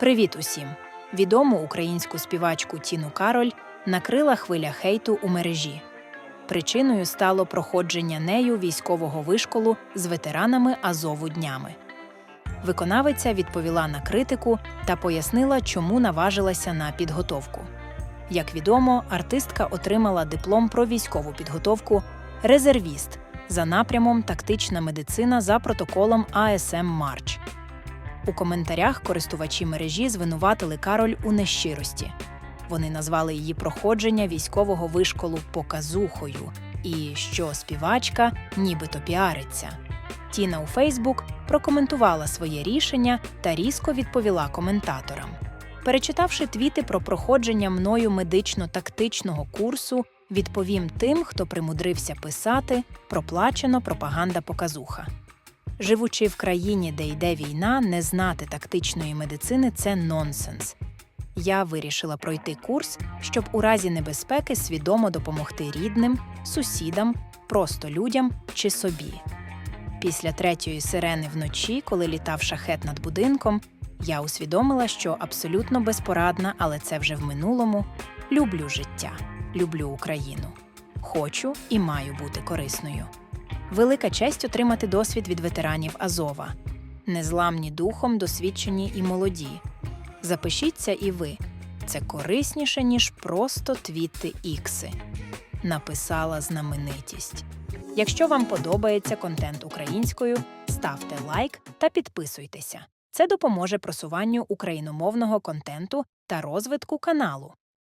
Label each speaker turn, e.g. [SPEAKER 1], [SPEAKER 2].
[SPEAKER 1] Привіт усім! Відому українську співачку Тіну Кароль накрила хвиля хейту у мережі. Причиною стало проходження нею військового вишколу з ветеранами Азову днями. Виконавиця відповіла на критику та пояснила, чому наважилася на підготовку. Як відомо, артистка отримала диплом про військову підготовку резервіст за напрямом тактична медицина за протоколом АСМ Марч. У коментарях користувачі мережі звинуватили Кароль у нещирості. Вони назвали її проходження військового вишколу показухою і що співачка нібито піариться. Тіна у Фейсбук прокоментувала своє рішення та різко відповіла коментаторам. Перечитавши твіти про проходження мною медично-тактичного курсу, відповім тим, хто примудрився писати проплачено пропаганда показуха. Живучи в країні, де йде війна, не знати тактичної медицини це нонсенс. Я вирішила пройти курс, щоб у разі небезпеки свідомо допомогти рідним, сусідам, просто людям чи собі. Після третьої сирени вночі, коли літав шахет над будинком, я усвідомила, що абсолютно безпорадна, але це вже в минулому. Люблю життя, люблю Україну. Хочу і маю бути корисною. Велика честь отримати досвід від ветеранів Азова. Незламні духом, досвідчені і молоді. Запишіться і ви. Це корисніше, ніж просто твіти ікси. Написала знаменитість. Якщо вам подобається контент українською, ставте лайк та підписуйтеся. Це допоможе просуванню україномовного контенту та розвитку каналу.